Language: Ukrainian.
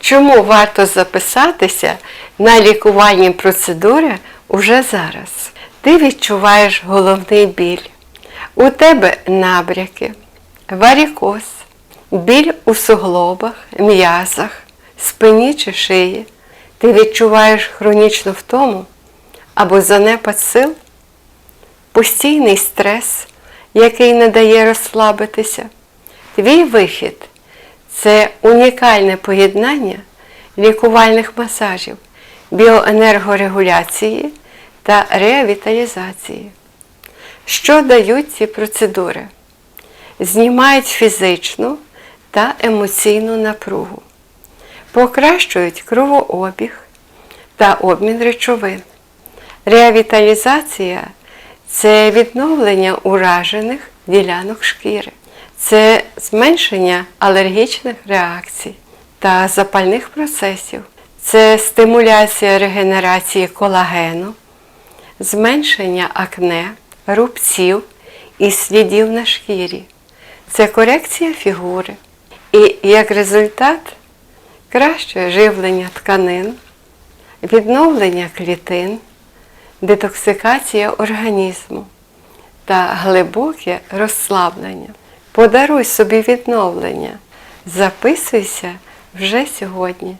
Чому варто записатися на лікувальні процедури уже зараз? Ти відчуваєш головний біль. У тебе набряки, варікоз, біль у суглобах, м'язах, спині чи шиї. Ти відчуваєш хронічну втому або занепад сил, постійний стрес, який не дає розслабитися. Твій вихід це унікальне поєднання лікувальних масажів, біоенергорегуляції та реавіталізації. Що дають ці процедури? Знімають фізичну та емоційну напругу, покращують кровообіг та обмін речовин. Реавіталізація це відновлення уражених ділянок шкіри, це зменшення алергічних реакцій та запальних процесів, це стимуляція регенерації колагену, зменшення акне, рубців і слідів на шкірі. Це корекція фігури. І як результат краще живлення тканин, відновлення клітин, детоксикація організму та глибоке розслаблення. Подаруй собі відновлення. Записуйся вже сьогодні.